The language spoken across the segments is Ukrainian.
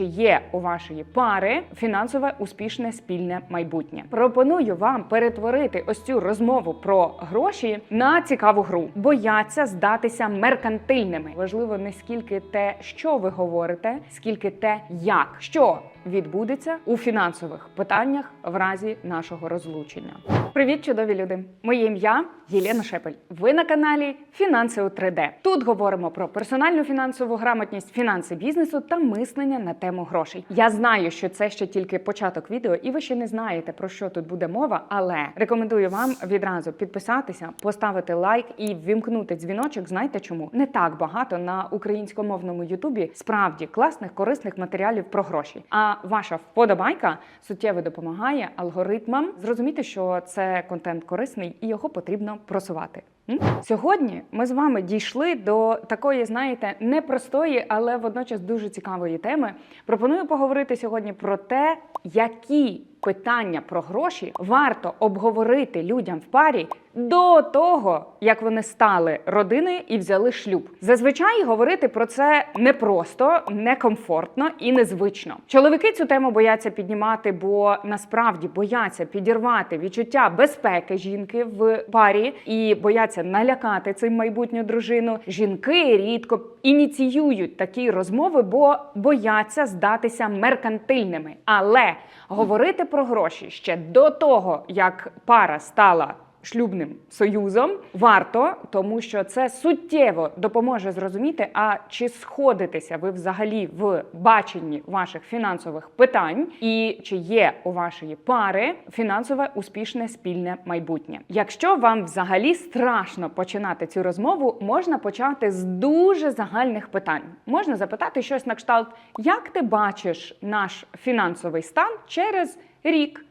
чи є у вашої пари фінансове успішне спільне майбутнє. Пропоную вам перетворити ось цю розмову про гроші на цікаву гру. Бояться здатися меркантильними. Важливо не скільки те, що ви говорите, скільки те, як що відбудеться у фінансових питаннях в разі нашого розлучення. Привіт, чудові люди! Моє ім'я Єлена Шепель. Ви на каналі Фінанси у 3D. Тут говоримо про персональну фінансову грамотність, фінанси бізнесу та мислення на тему грошей. Я знаю, що це ще тільки початок відео, і ви ще не знаєте про що тут буде мова, але рекомендую вам відразу підписатися, поставити лайк і ввімкнути дзвіночок. Знаєте чому? Не так багато на українськомовному Ютубі справді класних корисних матеріалів про гроші. А ваша вподобайка суттєво допомагає алгоритмам зрозуміти, що це контент корисний і його потрібно просувати. Сьогодні ми з вами дійшли до такої, знаєте, непростої, але водночас дуже цікавої теми. Пропоную поговорити сьогодні про те, які питання про гроші варто обговорити людям в парі до того, як вони стали родиною і взяли шлюб. Зазвичай говорити про це непросто, некомфортно і незвично. Чоловіки цю тему бояться піднімати, бо насправді бояться підірвати відчуття безпеки жінки в парі і бояться налякати цим майбутню дружину. Жінки рідко ініціюють такі розмови, бо бояться здатися меркантильними. Але говорити про гроші ще до того, як пара стала шлюбним союзом варто, тому що це суттєво допоможе зрозуміти, а чи сходитеся ви взагалі в баченні ваших фінансових питань, і чи є у вашої пари фінансове успішне спільне майбутнє. Якщо вам взагалі страшно починати цю розмову, можна почати з дуже загальних питань. Можна запитати щось на кшталт, як ти бачиш наш фінансовий стан через рік.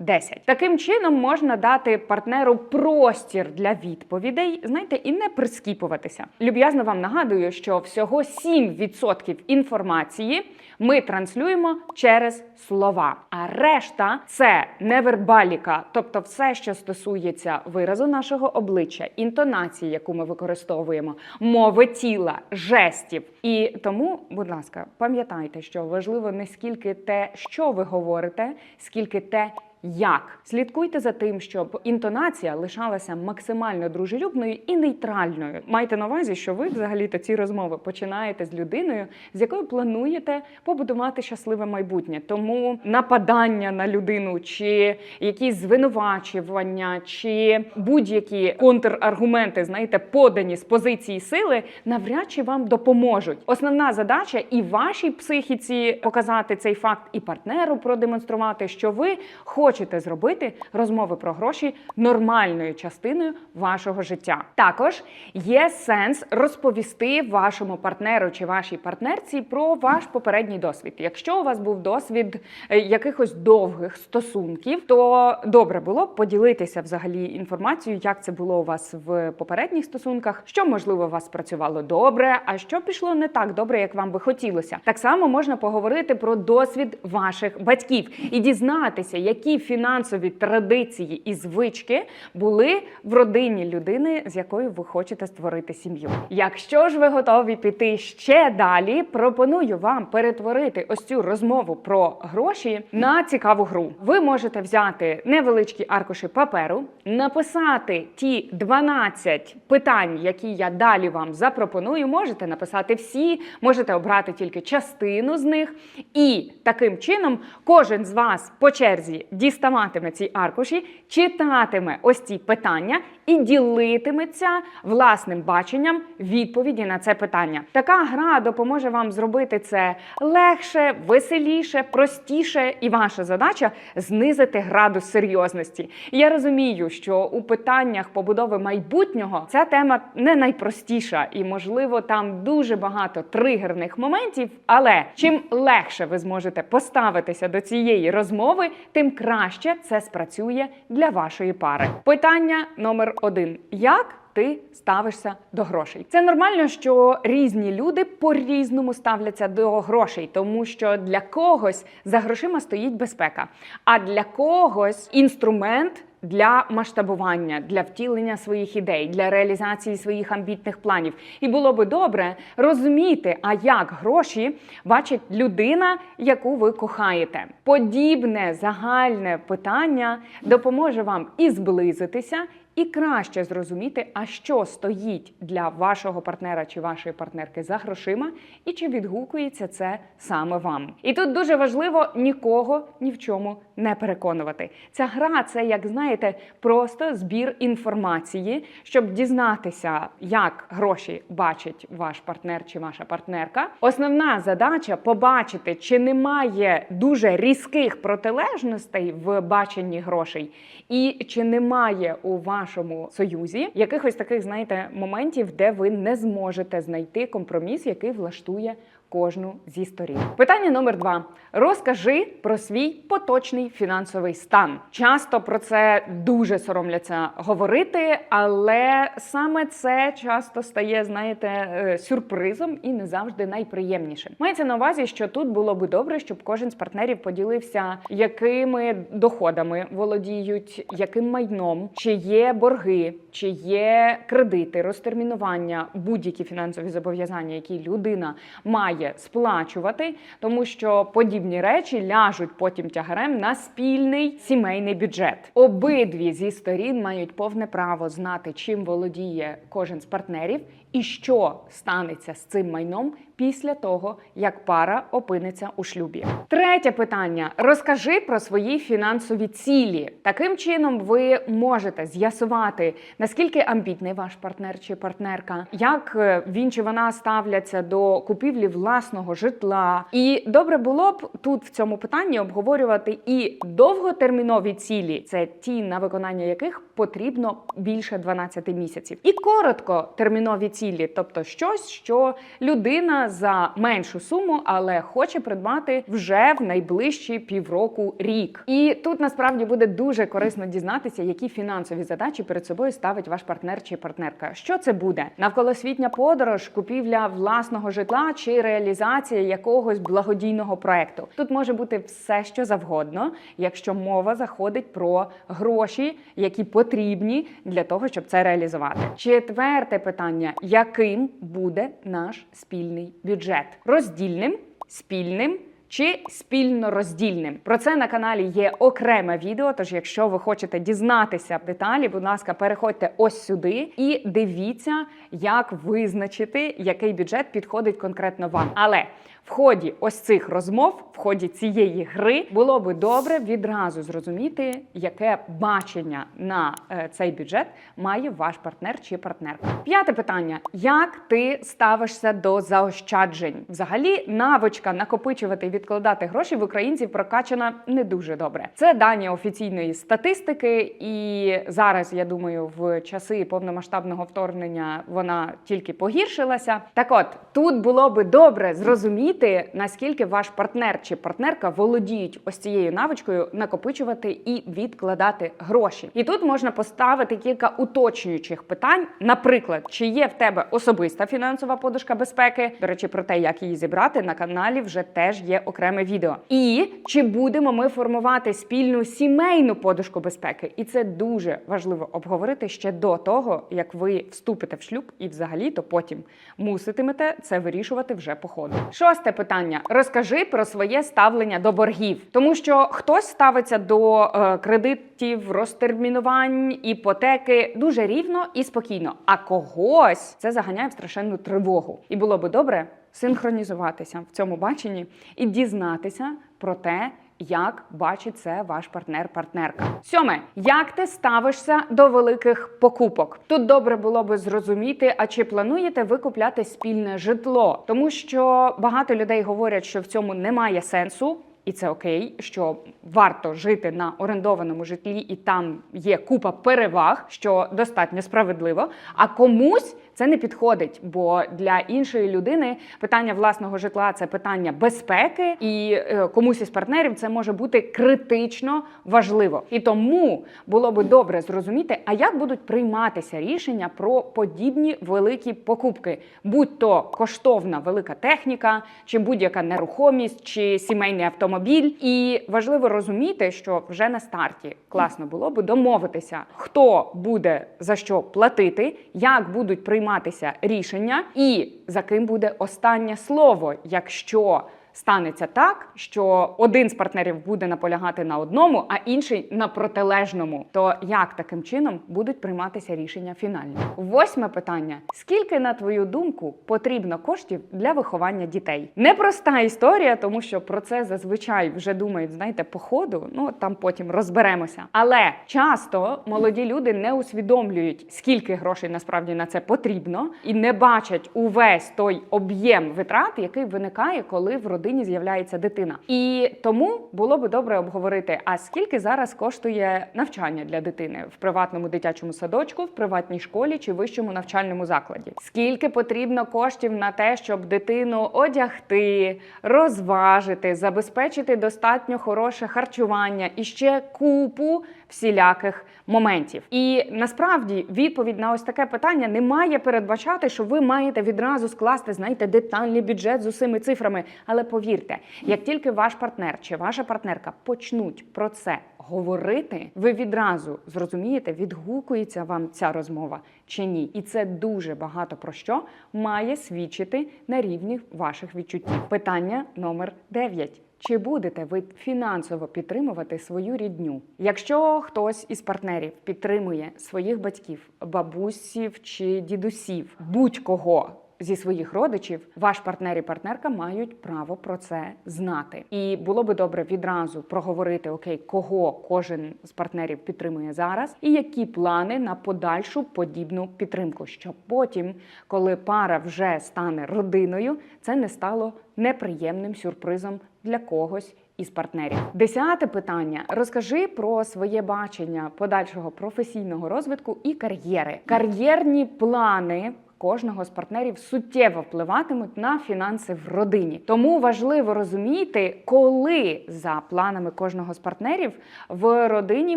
5-10. Таким чином можна дати партнеру простір для відповідей, знаєте, і не прискіпуватися. Люб'язно вам нагадую, що всього 7% інформації ми транслюємо через слова, а решта це невербаліка, тобто все, що стосується виразу нашого обличчя, інтонації, яку ми використовуємо, мови тіла, жестів. І тому, будь ласка, пам'ятайте, що важливо не скільки те, що ви говорите, скільки те. Як слідкуйте за тим, щоб інтонація лишалася максимально дружелюбною і нейтральною. Майте на увазі, що ви взагалі-то ці розмови починаєте з людиною, з якою плануєте побудувати щасливе майбутнє. Тому нападання на людину, чи якісь звинувачування, чи будь-які контраргументи, знаєте, подані з позиції сили, навряд чи вам допоможуть. Основна задача і вашій психіці показати цей факт, і партнеру продемонструвати, що ви хочете зробити розмови про гроші нормальною частиною вашого життя. Також є сенс розповісти вашому партнеру чи вашій партнерці про ваш попередній досвід. Якщо у вас був досвід е, якихось довгих стосунків, то добре було б поділитися взагалі інформацією, як це було у вас в попередніх стосунках, що можливо у вас працювало добре, а що пішло не так добре, як вам би хотілося. Так само можна поговорити про досвід ваших батьків і дізнатися, які фінансові традиції і звички були в родині людини, з якою ви хочете створити сім'ю. Якщо ж ви готові піти ще далі, пропоную вам перетворити ось цю розмову про гроші на цікаву гру. Ви можете взяти невеличкі аркуші паперу, написати ті 12 питань, які я далі вам запропоную. Можете написати всі, можете обрати тільки частину з них, і таким чином кожен з вас по черзі діставатиме ці аркуші, читатиме ось ці питання і ділитиметься власним баченням відповіді на це питання. Така гра допоможе вам зробити це легше, веселіше, простіше, і ваша задача знизити градус серйозності. Я розумію, що у питаннях побудови майбутнього ця тема не найпростіша, і можливо там дуже багато тригерних моментів. Але чим легше ви зможете поставитися до цієї розмови, тим краще це спрацює для вашої пари. Питання номер один: як ти ставишся до грошей? Це нормально, що різні люди по-різному ставляться до грошей, тому що для когось за грошима стоїть безпека, а для когось інструмент для масштабування, для втілення своїх ідей, для реалізації своїх амбітних планів. І було би добре розуміти, а як гроші бачить людина, яку ви кохаєте. Подібне загальне питання допоможе вам і зблизитися. І краще зрозуміти, а що стоїть для вашого партнера чи вашої партнерки за грошима, і чи відгукується це саме вам. І тут дуже важливо нікого ні в чому не переконувати. Ця гра це, як знаєте, просто збір інформації, щоб дізнатися, як гроші бачить ваш партнер чи ваша партнерка. Основна задача побачити, чи немає дуже різких протилежностей в баченні грошей, і чи немає у вашому союзі якихось таких, знаєте, моментів, де ви не зможете знайти компроміс, який влаштує кожну зі сторін. Питання номер два: розкажи про свій поточний фінансовий стан. Часто про це дуже соромляться говорити, але саме це часто стає, знаєте, е, сюрпризом і не завжди найприємнішим. Мається на увазі, що тут було би добре, щоб кожен з партнерів поділився, якими доходами володіють, яким майном, чи є борги, чи є кредити, розтермінування, будь-які фінансові зобов'язання, які людина має сплачувати, тому що подібні речі ляжуть потім тягарем на спільний сімейний бюджет. Обидві зі сторін мають повне право знати, чим володіє кожен з партнерів і що станеться з цим майном після того, як пара опиниться у шлюбі. Третє питання: розкажи про свої фінансові цілі. Таким чином, ви можете з'ясувати, наскільки амбітний ваш партнер чи партнерка, як е, він чи вона ставляться до купівлі власного житла. І добре було б тут в цьому питанні обговорювати і довготермінові цілі, це ті, на виконання яких потрібно більше 12 місяців, і короткотермінові цілі, тобто щось, що людина за меншу суму, але хоче придбати вже в найближчі півроку рік. І тут насправді буде дуже корисно дізнатися, які фінансові задачі перед собою ставить ваш партнер чи партнерка. Що це буде? Навколосвітня подорож, купівля власного житла чи реалізація якогось благодійного проекту. Тут може бути все, що завгодно, якщо мова заходить про гроші, які потрібні для того, щоб це реалізувати. Четверте питання: яким буде наш спільний бюджет? Роздільним, спільним. Чи спільно роздільним про це на каналі є окреме відео. Тож, якщо ви хочете дізнатися деталі, будь ласка, переходьте ось сюди і дивіться, як визначити, який бюджет підходить конкретно вам. Але в ході ось цих розмов, в ході цієї гри, було би добре відразу зрозуміти, яке бачення на е, цей бюджет має ваш партнер чи партнерка. П'яте питання: як ти ставишся до заощаджень? Взагалі, навичка накопичувати і відкладати гроші в українців прокачана не дуже добре. Це дані офіційної статистики, і зараз я думаю, в часи повномасштабного вторгнення вона тільки погіршилася. Так, от тут було би добре зрозуміти, наскільки ваш партнер чи партнерка володіють ось цією навичкою накопичувати і відкладати гроші. І тут можна поставити кілька уточнюючих питань. Наприклад, чи є в тебе особиста фінансова подушка безпеки? До речі, про те, як її зібрати на каналі, вже теж є окреме відео. І чи будемо ми формувати спільну сімейну подушку безпеки? І це дуже важливо обговорити ще до того, як ви вступите в шлюб, і взагалі то потім муситимете це вирішувати вже по ходу. Шосте питання: розкажи про своє ставлення до боргів, тому що хтось ставиться до е, кредитів, розтермінувань, іпотеки дуже рівно і спокійно. А когось це заганяє в страшенну тривогу. І було би добре синхронізуватися в цьому баченні і дізнатися про те. Як бачить це ваш партнер-партнерка? Сьоме, як ти ставишся до великих покупок? Тут добре було би зрозуміти, а чи плануєте ви купляти спільне житло, тому що багато людей говорять, що в цьому немає сенсу. І це окей, що варто жити на орендованому житлі, і там є купа переваг, що достатньо справедливо. А комусь Це не підходить, бо для іншої людини питання власного житла це питання безпеки, і е, комусь із партнерів це може бути критично важливо. І тому було би добре зрозуміти, а як будуть прийматися рішення про подібні великі покупки, будь то коштовна велика техніка, чи будь-яка нерухомість, чи сімейний автомобіль. І важливо розуміти, що вже на старті класно було би домовитися, хто буде за що платити, як будуть прийматися рішення, і за ким буде останнє слово, якщо станеться так, що один з партнерів буде наполягати на одному, а інший на протилежному. То як таким чином будуть прийматися рішення фінально? Восьме питання: скільки, на твою думку, потрібно коштів для виховання дітей? Непроста історія, тому що про це зазвичай вже думають, знаєте, по ходу. Ну там потім розберемося. Але часто молоді люди не усвідомлюють, скільки грошей насправді на це потрібно, і не бачать увесь той об'єм витрат, який виникає, коли в родині з'являється дитина. І тому було би добре обговорити, а скільки зараз коштує навчання для дитини в приватному дитячому садочку, в приватній школі чи вищому навчальному закладі? Скільки потрібно коштів на те, щоб дитину одягти, розважити, забезпечити достатньо хороше харчування і ще купу всіляких моментів. І насправді відповідь на ось таке питання не має передбачати, що ви маєте відразу скласти, знаєте, детальний бюджет з усіми цифрами. Але повірте, як тільки ваш партнер чи ваша партнерка почнуть про це говорити, ви відразу зрозумієте, відгукується вам ця розмова чи ні. І це дуже багато про що має свідчити на рівні ваших відчуттів. Питання номер 9. Чи будете ви фінансово підтримувати свою рідню? Якщо хтось із партнерів підтримує своїх батьків, бабусів чи дідусів, будь-кого зі своїх родичів, ваш партнер і партнерка мають право про це знати. І було би добре відразу проговорити окей, кого кожен з партнерів підтримує зараз, і які плани на подальшу подібну підтримку, щоб потім, коли пара вже стане родиною, це не стало неприємним сюрпризом для когось. Із партнерів десяте питання: розкажи про своє бачення подальшого професійного розвитку і кар'єри. Кар'єрні плани кожного з партнерів суттєво впливатимуть на фінанси в родині. Тому важливо розуміти, коли за планами кожного з партнерів в родині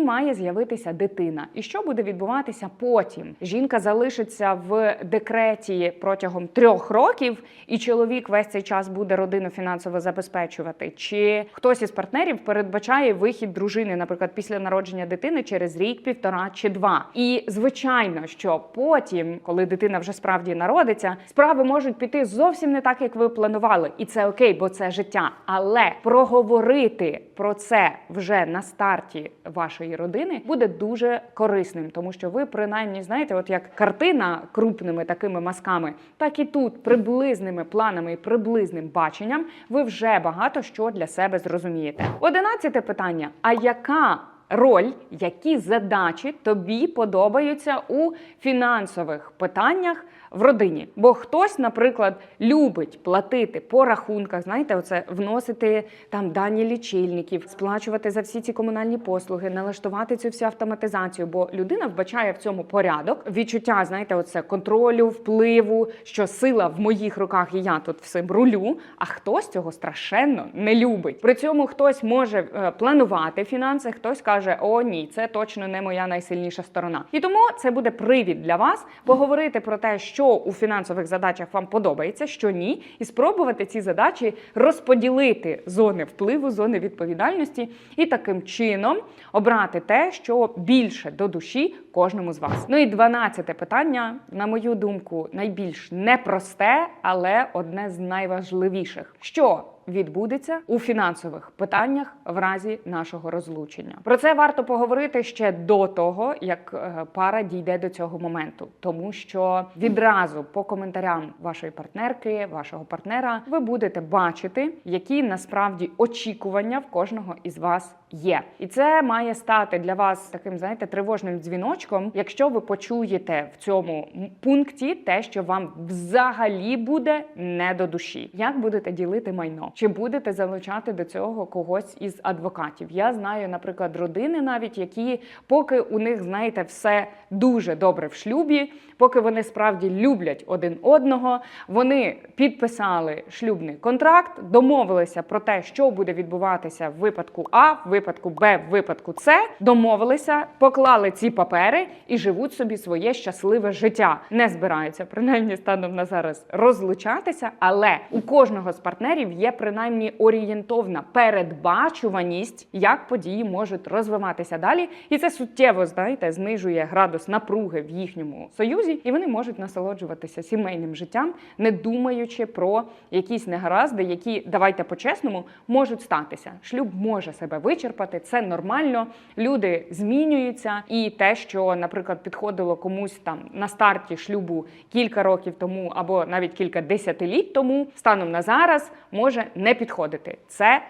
має з'явитися дитина, і що буде відбуватися потім. Жінка залишиться в декреті протягом трьох років, і чоловік весь цей час буде родину фінансово забезпечувати. Чи хтось із партнерів передбачає вихід дружини, наприклад, після народження дитини через рік, півтора чи два. І звичайно, що потім, коли дитина вже справді народиться, справи можуть піти зовсім не так, як ви планували, і це окей, бо це життя. Але проговорити про це вже на старті вашої родини буде дуже корисним, тому що ви принаймні знаєте, от як картина крупними такими мазками, так і тут приблизними планами і приблизним баченням ви вже багато що для себе зрозумієте. Одинадцяте питання: а яка роль, які задачі тобі подобаються у фінансових питаннях в родині? Бо хтось, наприклад, любить платити по рахунках, знаєте, оце вносити там дані лічильників, сплачувати за всі ці комунальні послуги, налаштувати цю всю автоматизацію. Бо людина вбачає в цьому порядок, відчуття, знаєте, оце контролю, впливу, що сила в моїх руках, і я тут всім рулю. А хтось цього страшенно не любить. При цьому хтось може е, планувати фінанси, хтось каже: О, ні, це точно не моя найсильніша сторона. І тому це буде привід для вас поговорити про те, що у фінансових задачах вам подобається, що ні, і спробувати ці задачі розподілити зони впливу, зони відповідальності, і таким чином обрати те, що більше до душі кожному з вас. Ну і дванадцяте питання, на мою думку, найбільш непросте, але одне з найважливіших. Що відбудеться у фінансових питаннях в разі нашого розлучення. Про це варто поговорити ще до того, як е, пара дійде до цього моменту, тому що відразу по коментарям вашої партнерки, вашого партнера, ви будете бачити, які насправді очікування в кожного із вас є. І це має стати для вас таким, знаєте, тривожним дзвіночком, якщо ви почуєте в цьому пункті те, що вам взагалі буде не до душі. Як будете ділити майно? Чи будете залучати до цього когось із адвокатів? Я знаю, наприклад, родини, навіть які, поки у них, знаєте, все дуже добре в шлюбі, поки вони справді люблять один одного, вони підписали шлюбний контракт, домовилися про те, що буде відбуватися в випадку А, в випадку Б, в випадку С, домовилися, поклали ці папери і живуть собі своє щасливе життя. Не збираються принаймні станом на зараз розлучатися, але у кожного з партнерів є принаймні орієнтовна передбачуваність, як події можуть розвиватися далі, і це суттєво знаєте, знижує градус напруги в їхньому союзі, і вони можуть насолоджуватися сімейним життям, не думаючи про якісь негаразди, які давайте по-чесному можуть статися. Шлюб може себе вичерпати, це нормально. Люди змінюються, і те, що, наприклад, підходило комусь там на старті шлюбу кілька років тому або навіть кілька десятиліть тому, станом на зараз може не підходити. Це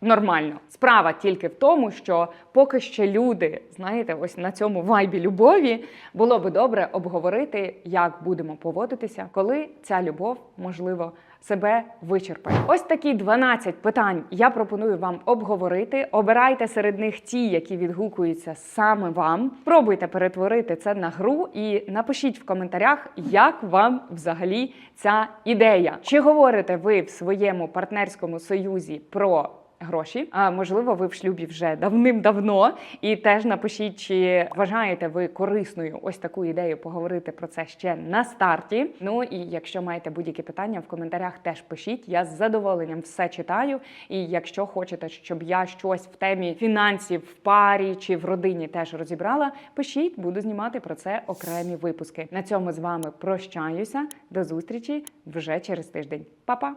Нормально, справа тільки в тому, що поки ще люди, знаєте, ось на цьому вайбі любові було би добре обговорити, як будемо поводитися, коли ця любов можливо себе вичерпає. Ось такі 12 питань я пропоную вам обговорити. Обирайте серед них ті, які відгукуються саме вам. Пробуйте перетворити це на гру і напишіть в коментарях, як вам взагалі ця ідея. Чи говорите ви в своєму партнерському союзі про гроші. А можливо, ви в шлюбі вже давним-давно. І теж напишіть, чи вважаєте ви корисною ось таку ідею поговорити про це ще на старті. Ну і якщо маєте будь-які питання в коментарях, теж пишіть. Я з задоволенням все читаю. І якщо хочете, щоб я щось в темі фінансів в парі чи в родині теж розібрала, пишіть, буду знімати про це окремі випуски. На цьому з вами прощаюся. До зустрічі вже через тиждень. Па-па!